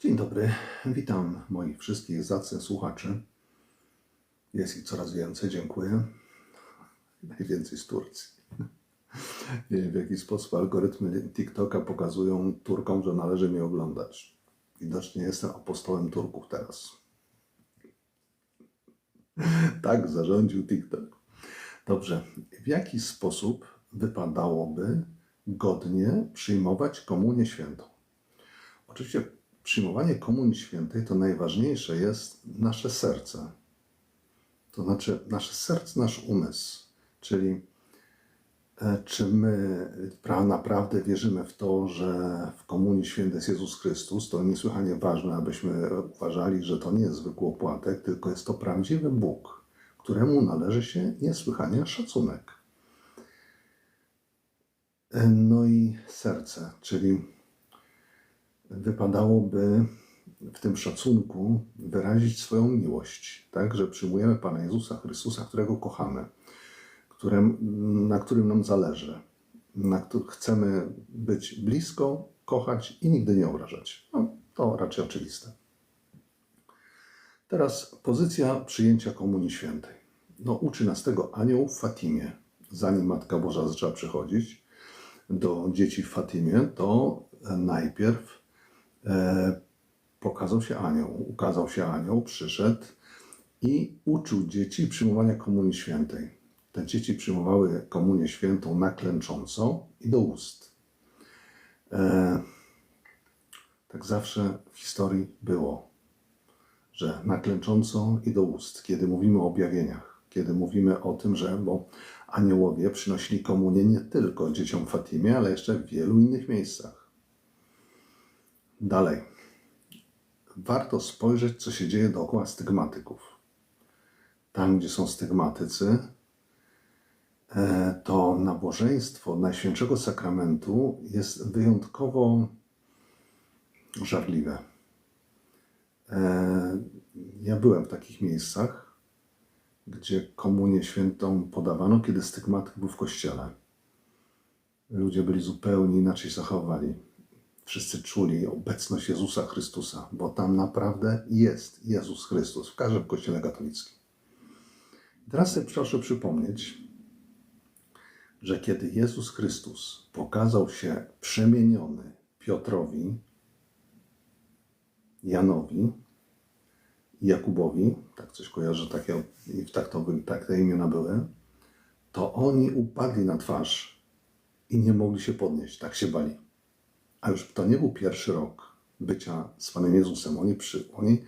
Dzień dobry, witam moich wszystkich zacnych słuchaczy. Jest ich coraz więcej, dziękuję. Najwięcej z Turcji. Nie wiem w jaki sposób algorytmy TikToka pokazują Turkom, że należy mnie oglądać. Widocznie jestem apostołem Turków teraz. Tak zarządził TikTok. Dobrze, w jaki sposób wypadałoby godnie przyjmować komunię świętą? Oczywiście przyjmowanie Komunii Świętej to najważniejsze jest nasze serce. To znaczy nasze serce, nasz umysł. Czyli e, czy my pra- naprawdę wierzymy w to, że w Komunii Świętej jest Jezus Chrystus, to niesłychanie ważne, abyśmy uważali, że to nie jest zwykły opłatek, tylko jest to prawdziwy Bóg, któremu należy się niesłychanie szacunek. E, No i serce, czyli wypadałoby w tym szacunku wyrazić swoją miłość, tak, że przyjmujemy Pana Jezusa Chrystusa, którego kochamy, którym, na którym nam zależy, na którym chcemy być blisko, kochać i nigdy nie obrażać. No, to raczej oczywiste. Teraz pozycja przyjęcia Komunii Świętej. No, uczy nas tego anioł w Fatimie. Zanim Matka Boża zaczęła przychodzić do dzieci w Fatimie, to najpierw pokazał się anioł, ukazał się anioł, przyszedł i uczył dzieci przyjmowania Komunii Świętej. Te dzieci przyjmowały Komunię Świętą naklęcząco i do ust. E, tak zawsze w historii było, że naklęcząco i do ust, kiedy mówimy o objawieniach, kiedy mówimy o tym, że bo aniołowie przynosili komunię nie tylko dzieciom Fatimie, ale jeszcze w wielu innych miejscach. Dalej. Warto spojrzeć, co się dzieje dookoła stygmatyków. Tam, gdzie są stygmatycy, e, to nabożeństwo Najświętszego Sakramentu jest wyjątkowo żarliwe. E, Ja byłem w takich miejscach, gdzie komunię świętą podawano, kiedy stygmatyk był w kościele. Ludzie byli zupełnie inaczej zachowani. Wszyscy czuli obecność Jezusa Chrystusa, bo tam naprawdę jest Jezus Chrystus w każdym kościele katolickim. Teraz sobie proszę przypomnieć, że kiedy Jezus Chrystus pokazał się przemieniony Piotrowi, Janowi Jakubowi, tak coś kojarzę, takie, tak, to, tak te imiona były, to oni upadli na twarz i nie mogli się podnieść, tak się bali. A już to nie był pierwszy rok bycia z Panem Jezusem. Oni, przy, oni,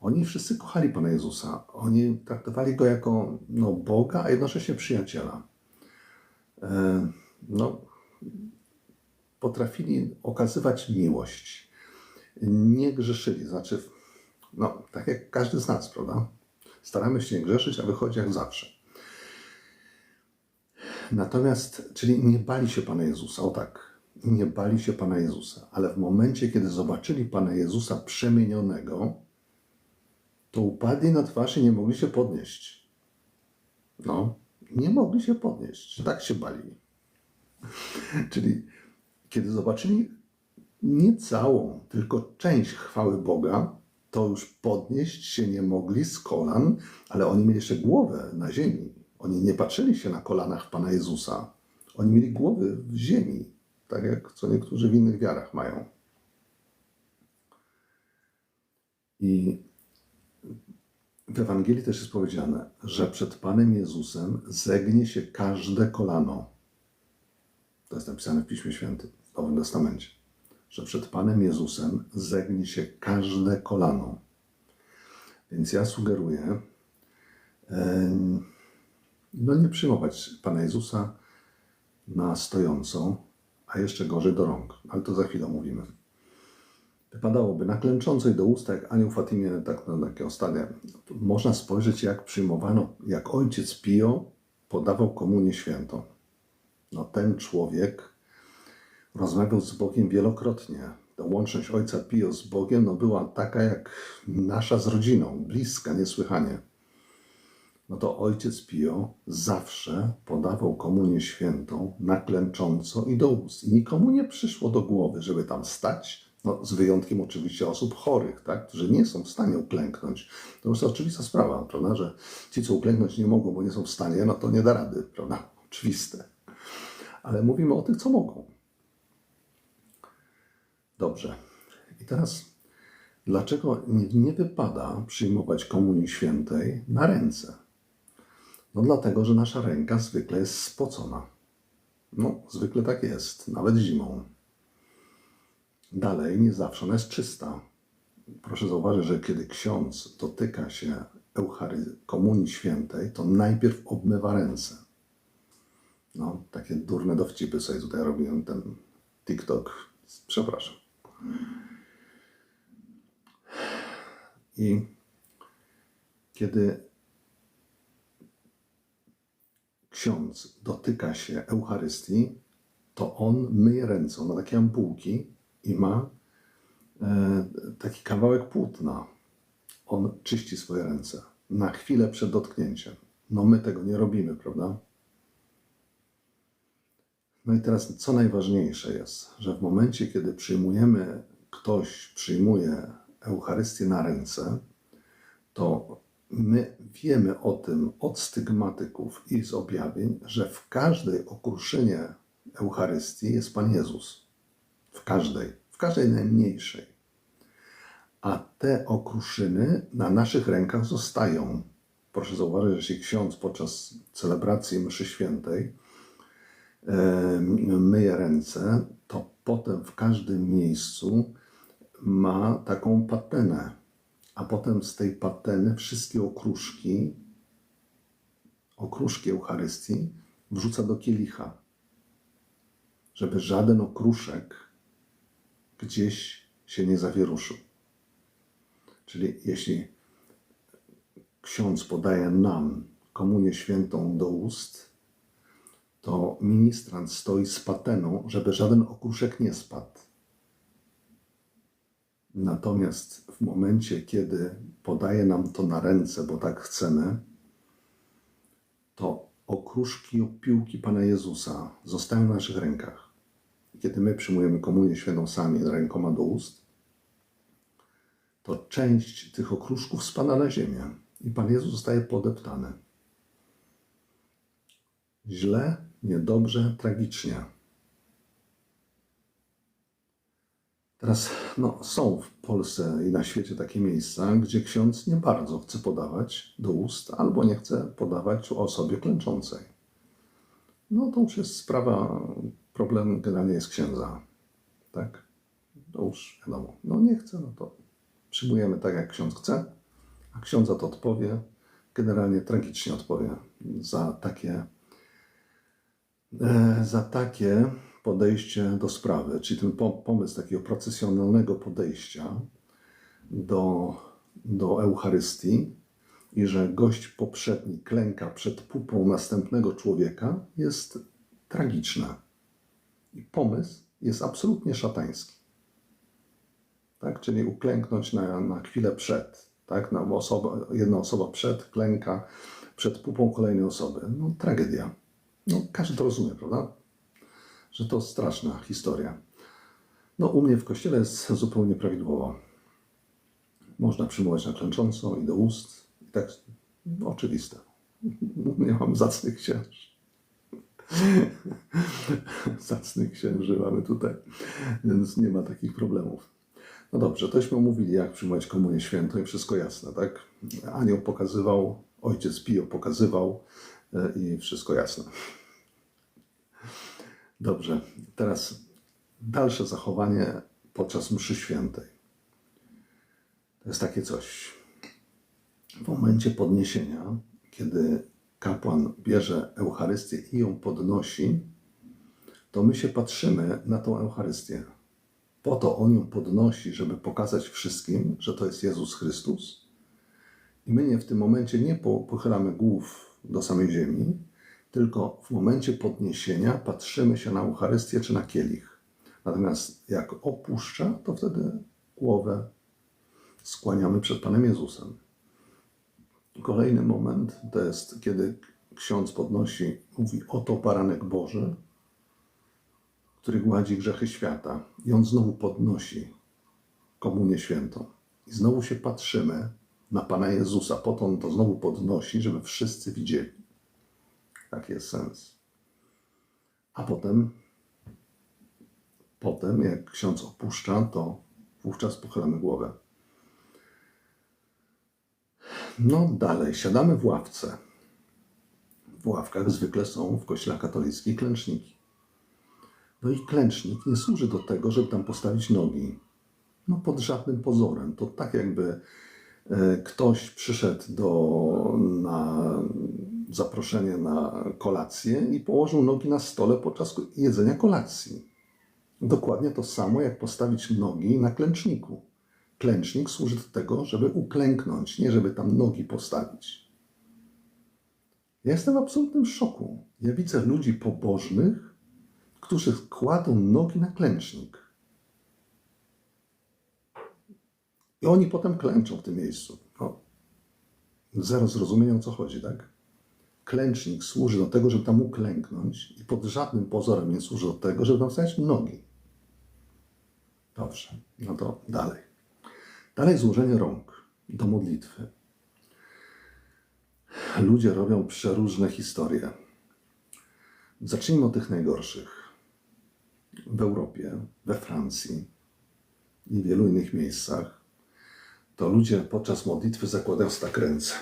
oni wszyscy kochali Pana Jezusa. Oni traktowali Go jako no, Boga, a jednocześnie przyjaciela. E, no, potrafili okazywać miłość. Nie grzeszyli. Znaczy, no, tak jak każdy z nas, prawda? Staramy się nie grzeszyć, a wychodzi jak zawsze. Natomiast, czyli nie bali się Pana Jezusa, o tak, nie bali się Pana Jezusa, ale w momencie, kiedy zobaczyli Pana Jezusa przemienionego, to upadli na twarz i nie mogli się podnieść. No, nie mogli się podnieść, tak się bali. Czyli kiedy zobaczyli nie całą, tylko część chwały Boga, to już podnieść się nie mogli z kolan, ale oni mieli jeszcze głowę na ziemi. Oni nie patrzyli się na kolanach Pana Jezusa. Oni mieli głowy w ziemi, tak jak co niektórzy w innych wiarach mają. I w Ewangelii też jest powiedziane, że przed Panem Jezusem zegnie się każde kolano. To jest napisane w Piśmie Świętym, w Nowym Testamencie. Że przed Panem Jezusem zegnie się każde kolano. Więc ja sugeruję, no nie przyjmować Pana Jezusa na stojąco, a jeszcze gorzej do rąk. Ale to za chwilę mówimy. Wypadałoby na klęczącej do usta, jak Anioł Fatimie, tak na takie ostatnie. Można spojrzeć, jak przyjmowano, jak ojciec Pio podawał komunię świętą. No ten człowiek rozmawiał z Bogiem wielokrotnie. Ta łączność ojca Pio z Bogiem no, była taka jak nasza z rodziną, bliska niesłychanie. No to ojciec Pio zawsze podawał komunię świętą na klęcząco i do ust. I nikomu nie przyszło do głowy, żeby tam stać No, z wyjątkiem oczywiście osób chorych, tak, którzy nie są w stanie uklęknąć. To jest oczywista sprawa, prawda, że ci, co uklęknąć nie mogą, bo nie są w stanie, no to nie da rady, prawda? Oczywiste. Ale mówimy o tych, co mogą. Dobrze. I teraz, dlaczego nie, nie wypada przyjmować Komunii Świętej na ręce? No dlatego, że nasza ręka zwykle jest spocona. No, zwykle tak jest, nawet zimą. Dalej, nie zawsze ona jest czysta. Proszę zauważyć, że kiedy ksiądz dotyka się Euchary Komunii Świętej, to najpierw obmywa ręce. No, takie durne dowcipy sobie tutaj robiłem, ten TikTok. Przepraszam. I kiedy ksiądz dotyka się Eucharystii, to on myje ręce, ma takie ampułki i ma e, taki kawałek płótna. On czyści swoje ręce na chwilę przed dotknięciem. No my tego nie robimy, prawda? No i teraz, co najważniejsze jest, że w momencie, kiedy przyjmujemy, ktoś przyjmuje Eucharystię na ręce, to my wiemy o tym od stygmatyków i z objawień, że w każdej okruszynie Eucharystii jest Pan Jezus. W każdej, w każdej najmniejszej. A te okruszyny na naszych rękach zostają. Proszę zauważyć, że jeśli ksiądz podczas celebracji mszy świętej myje ręce, to potem w każdym miejscu ma taką patenę a potem z tej pateny wszystkie okruszki, okruszki Eucharystii wrzuca do kielicha, żeby żaden okruszek gdzieś się nie zawieruszył. Czyli jeśli ksiądz podaje nam komunię świętą do ust, to ministrant stoi z pateną, żeby żaden okruszek nie spadł. Natomiast w momencie, kiedy podaje nam to na ręce, bo tak chcemy, to okruszki opiłki Pana Jezusa zostają w naszych rękach. Kiedy my przyjmujemy komunię świętą sami rękoma do ust, to część tych okruszków spada na ziemię i Pan Jezus zostaje podeptany. Źle, niedobrze, tragicznie. Teraz no, są w Polsce i na świecie takie miejsca, gdzie ksiądz nie bardzo chce podawać do ust albo nie chce podawać osobie klęczącej. No to już jest sprawa, problem generalnie jest księdza. Tak? To już wiadomo. No nie chce, no to przyjmujemy tak, jak ksiądz chce, a ksiądza to odpowie, generalnie tragicznie odpowie za takie, e, za takie podejście do sprawy, czyli ten pomysł takiego procesjonalnego podejścia do, do Eucharystii i że gość poprzedni klęka przed pupą następnego człowieka jest tragiczny. I pomysł jest absolutnie szatański. Tak? Czyli uklęknąć na, na chwilę przed. Tak? Na osoba, jedna osoba przed klęka przed pupą kolejnej osoby. No tragedia. No, każdy to rozumie, prawda? Że to straszna historia. No, u mnie w kościele jest zupełnie prawidłowo. Można przyjmować na klęcząco i do ust. I tak, no, oczywiste. Nie mam zacnych księży. zacnych księży mamy tutaj, więc nie ma takich problemów. No dobrze, tośmy omówili, jak przyjmować komunię świętą i wszystko jasne, tak? Anioł pokazywał, ojciec Pio pokazywał e, i wszystko jasne. Dobrze, teraz dalsze zachowanie podczas mszy świętej. To jest takie coś. W momencie podniesienia, kiedy kapłan bierze Eucharystię i ją podnosi, to my się patrzymy na tą Eucharystię. Po to on ją podnosi, żeby pokazać wszystkim, że to jest Jezus Chrystus. I my nie w tym momencie nie pochylamy głów do samej ziemi, tylko w momencie podniesienia patrzymy się na Eucharystię czy na kielich. Natomiast jak opuszcza, to wtedy głowę skłaniamy przed Panem Jezusem. Kolejny moment to jest, kiedy ksiądz podnosi, mówi: Oto baranek Boży, który gładzi grzechy świata. I on znowu podnosi komunię świętą. I znowu się patrzymy na Pana Jezusa. Po to on to znowu podnosi, żeby wszyscy widzieli. Taki jest sens. A potem, potem jak ksiądz opuszcza, to wówczas pochylamy głowę. No dalej, siadamy w ławce. W ławkach zwykle są w kościele katolickim klęczniki. No i klęcznik nie służy do tego, żeby tam postawić nogi. No pod żadnym pozorem. To tak jakby e, ktoś przyszedł do, na zaproszenie na kolację i położył nogi na stole podczas jedzenia kolacji. Dokładnie to samo, jak postawić nogi na klęczniku. Klęcznik służy do tego, żeby uklęknąć, nie żeby tam nogi postawić. Ja jestem w absolutnym szoku. Ja widzę ludzi pobożnych, którzy kładą nogi na klęcznik. I oni potem klęczą w tym miejscu. No, zero zrozumienia o co chodzi, tak? Klęcznik służy do tego, żeby tam uklęknąć i pod żadnym pozorem nie służy do tego, żeby tam stawiać nogi. Dobrze, no to dalej. Dalej złożenie rąk do modlitwy. Ludzie robią przeróżne historie. Zacznijmy od tych najgorszych. W Europie, we Francji i wielu innych miejscach to ludzie podczas modlitwy zakładają tak ręce.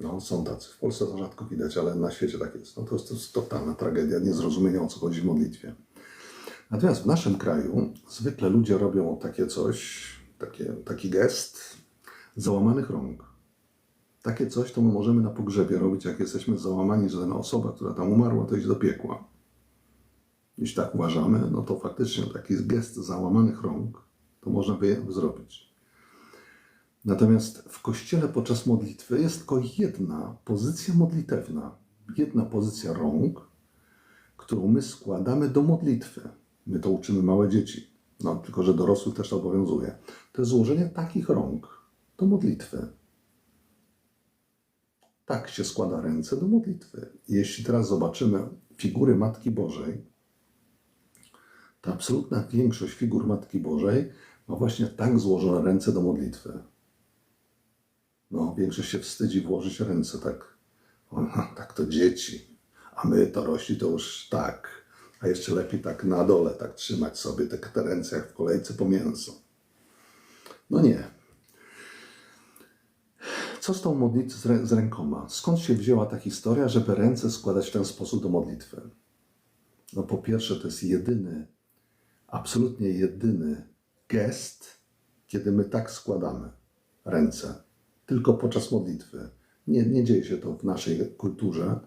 No, są tacy. W Polsce to rzadko widać, ale na świecie tak jest. No, to, jest to jest totalna tragedia, niezrozumienia o co chodzi w modlitwie. Natomiast w naszym kraju zwykle ludzie robią takie coś, takie, taki gest załamanych rąk. Takie coś to my możemy na pogrzebie robić, jak jesteśmy załamani, że ta osoba, która tam umarła, to idzie do piekła. Jeśli tak uważamy, no to faktycznie taki gest załamanych rąk to można by zrobić. Natomiast w kościele podczas modlitwy jest tylko jedna pozycja modlitewna, jedna pozycja rąk, którą my składamy do modlitwy. My to uczymy małe dzieci, no tylko że dorosłych też to obowiązuje. To jest złożenie takich rąk do modlitwy. Tak się składa ręce do modlitwy. Jeśli teraz zobaczymy figury Matki Bożej, to absolutna większość figur Matki Bożej ma właśnie tak złożone ręce do modlitwy. No, większość się wstydzi włożyć ręce tak. No, tak to dzieci, a my to rośli to już tak. A jeszcze lepiej tak na dole, tak trzymać sobie te, te ręce jak w kolejce po mięso. No nie. Co z tą modlitwą z, rę- z rękoma? Skąd się wzięła ta historia, żeby ręce składać w ten sposób do modlitwy? No po pierwsze, to jest jedyny, absolutnie jedyny gest, kiedy my tak składamy ręce. Tylko podczas modlitwy. Nie, nie dzieje się to w naszej kulturze,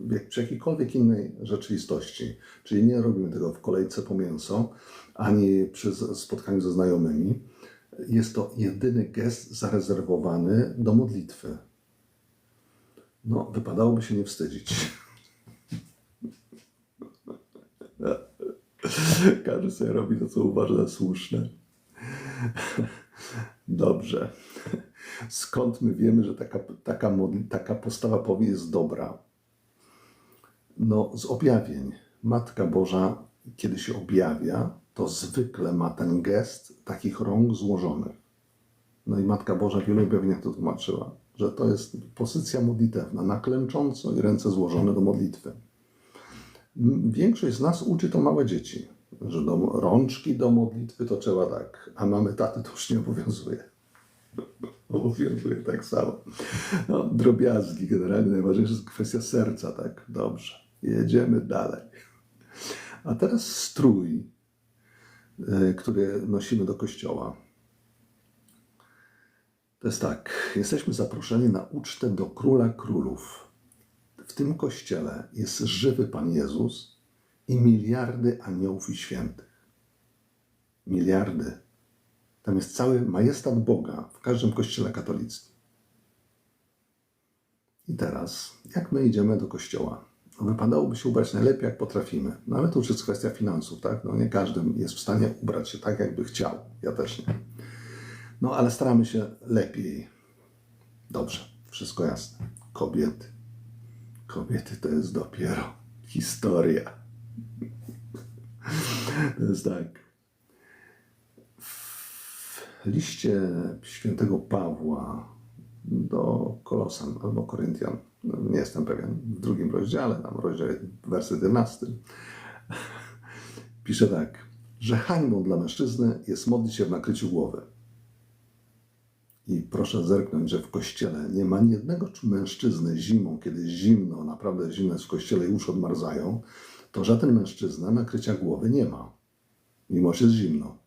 w jak- przy jakiejkolwiek innej rzeczywistości. Czyli nie robimy tego w kolejce po mięso, ani przy spotkaniu ze znajomymi. Jest to jedyny gest zarezerwowany do modlitwy. No, wypadałoby się nie wstydzić. Każdy sobie robi to, co uważa za słuszne. Dobrze. Skąd my wiemy, że taka, taka, taka postawa powie jest dobra? No, z objawień. Matka Boża, kiedy się objawia, to zwykle ma ten gest takich rąk złożonych. No i Matka Boża w wielu objawieniach to tłumaczyła, że to jest pozycja modlitewna, na klęcząco i ręce złożone do modlitwy. Większość z nas uczy to małe dzieci, że do, rączki do modlitwy to trzeba tak, a mamy taty to już nie obowiązuje. Obowiązuje tak samo. No, drobiazgi generalnie najważniejsza jest kwestia serca, tak? Dobrze. Jedziemy dalej. A teraz strój, y, który nosimy do kościoła. To jest tak, jesteśmy zaproszeni na ucztę do Króla Królów. W tym kościele jest żywy Pan Jezus i miliardy aniołów i świętych. Miliardy. Tam jest cały majestat Boga w każdym kościele katolickim. I teraz, jak my idziemy do kościoła? No, wypadałoby się ubrać najlepiej, jak potrafimy. No ale to już jest kwestia finansów, tak? No nie każdy jest w stanie ubrać się tak, jakby chciał. Ja też nie. No ale staramy się lepiej. Dobrze, wszystko jasne. Kobiety. Kobiety to jest dopiero historia. To jest tak. Liście świętego Pawła do Kolosan albo Koryntian, nie jestem pewien, w drugim rozdziale, tam rozdział werset 11, pisze tak, że hańbą dla mężczyzny jest modlić się w nakryciu głowy. I proszę zerknąć, że w kościele nie ma ani jednego mężczyzny zimą, kiedy zimno, naprawdę zimno jest w kościele i już odmarzają, to żaden mężczyzna nakrycia głowy nie ma, mimo że jest zimno.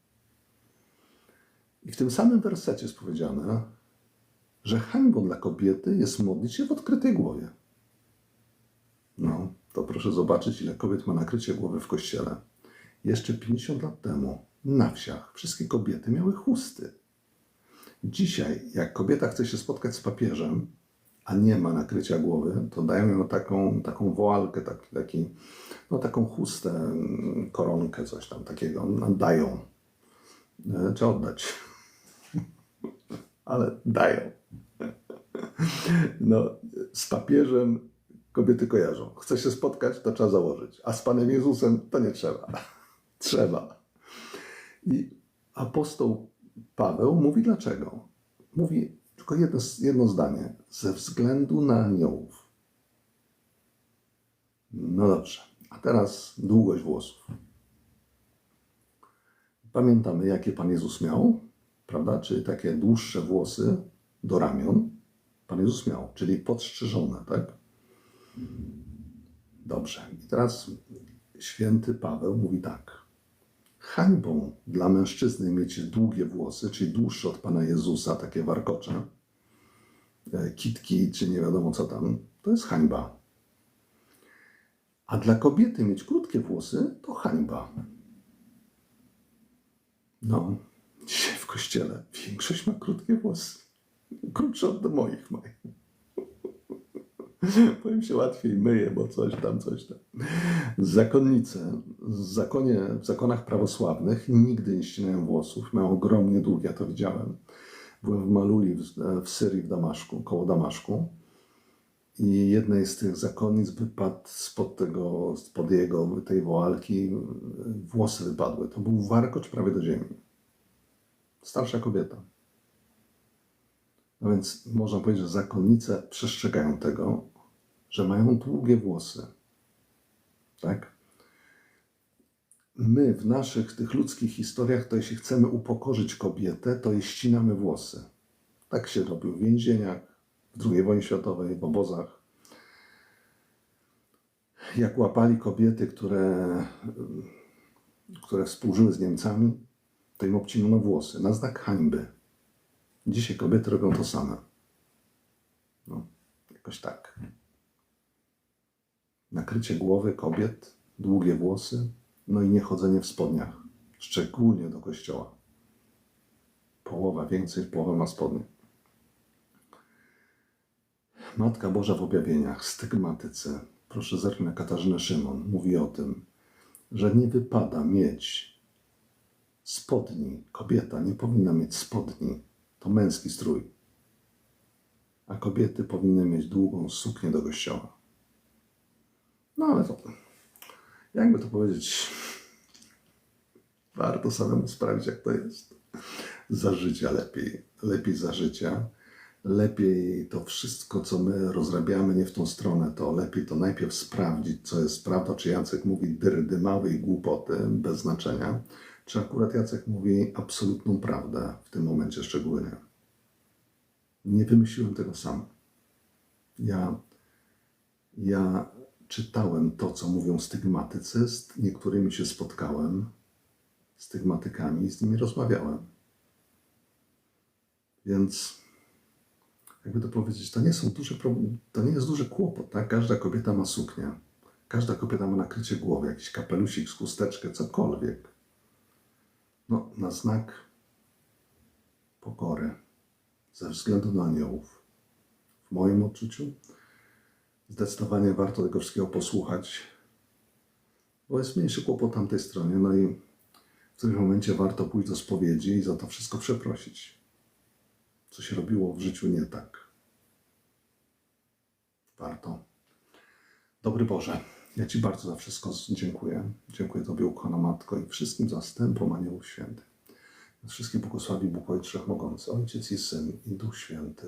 I w tym samym wersecie jest powiedziane, że hańbą dla kobiety jest modlić się w odkrytej głowie. No, to proszę zobaczyć, ile kobiet ma nakrycie głowy w kościele. Jeszcze 50 lat temu na wsiach wszystkie kobiety miały chusty. Dzisiaj, jak kobieta chce się spotkać z papieżem, a nie ma nakrycia głowy, to dają ją taką, taką woalkę, taki, taki, no taką chustę, koronkę, coś tam takiego. Dają. E, Trzeba oddać. Ale dają. No, z papieżem kobiety kojarzą. Chce się spotkać, to trzeba założyć. A z Panem Jezusem to nie trzeba. Trzeba. I apostoł Paweł mówi dlaczego. Mówi tylko jedno, jedno zdanie. Ze względu na aniołów. No dobrze. A teraz długość włosów. Pamiętamy, jakie Pan Jezus miał, prawda? Czyli takie dłuższe włosy do ramion. Pan Jezus miał, czyli podstrzyżone, tak? Dobrze. I teraz święty Paweł mówi tak. Hańbą dla mężczyzny mieć długie włosy, czyli dłuższe od Pana Jezusa, takie warkocze, e, kitki, czy nie wiadomo co tam, to jest hańba. A dla kobiety mieć krótkie włosy, to hańba. No, dzisiaj w kościele większość ma krótkie włosy. Krótsze od moich. Bo im się łatwiej myje, bo coś tam, coś tam. Zakonnice w, zakonie, w zakonach prawosławnych nigdy nie ścinają włosów. Mają ogromnie długie, ja to widziałem. Byłem w Maluli w, w Syrii, w Damaszku, koło Damaszku. I jednej z tych zakonnic wypadł spod tego, spod jego, tej woalki, włosy wypadły. To był warkocz prawie do ziemi. Starsza kobieta. No więc można powiedzieć, że zakonnice przestrzegają tego, że mają długie włosy. Tak? My w naszych tych ludzkich historiach, to jeśli chcemy upokorzyć kobietę, to jej ścinamy włosy. Tak się robił w więzieniach, w II wojnie światowej, w obozach. Jak łapali kobiety, które, które współżyły z Niemcami, to im obcinano włosy na znak hańby. Dzisiaj kobiety robią to same. No, jakoś tak. Nakrycie głowy kobiet, długie włosy, no i niechodzenie w spodniach, szczególnie do kościoła. Połowa, więcej połowa ma spodnie. Matka Boża w objawieniach, stygmatyce. Proszę zerknąć na Katarzynę Szymon. Mówi o tym, że nie wypada mieć spodni. Kobieta nie powinna mieć spodni. To męski strój. A kobiety powinny mieć długą suknię do kościoła. No ale to, jakby to powiedzieć, warto samemu sprawdzić, jak to jest. Za życia lepiej, lepiej za życia. Lepiej to wszystko, co my rozrabiamy, nie w tą stronę, to lepiej to najpierw sprawdzić, co jest prawda, czy Jacek mówi dyry mały i głupoty bez znaczenia, czy akurat Jacek mówi absolutną prawdę w tym momencie szczególnie. Nie wymyśliłem tego sam. Ja, ja czytałem to, co mówią stygmatycy, z niektórymi się spotkałem, stygmatykami i z nimi rozmawiałem. Więc jakby to powiedzieć, to nie są duże to nie jest duży kłopot, tak? Każda kobieta ma suknię. Każda kobieta ma nakrycie głowy, jakiś kapelusik, chusteczkę, cokolwiek. No, na znak pokory, ze względu na aniołów. W moim odczuciu zdecydowanie warto tego wszystkiego posłuchać, bo jest mniejszy kłopot tamtej stronie, no i w którymś momencie warto pójść do spowiedzi i za to wszystko przeprosić, co się robiło w życiu nie tak. Warto. Dobry Boże, ja Ci bardzo za wszystko dziękuję. Dziękuję Tobie, ukochana Matko, i wszystkim zastępom Aniołów Świętych. Wszystkie błogosławi Bóg Ojciec Wszechmogący, Ojciec i Syn i Duch Święty.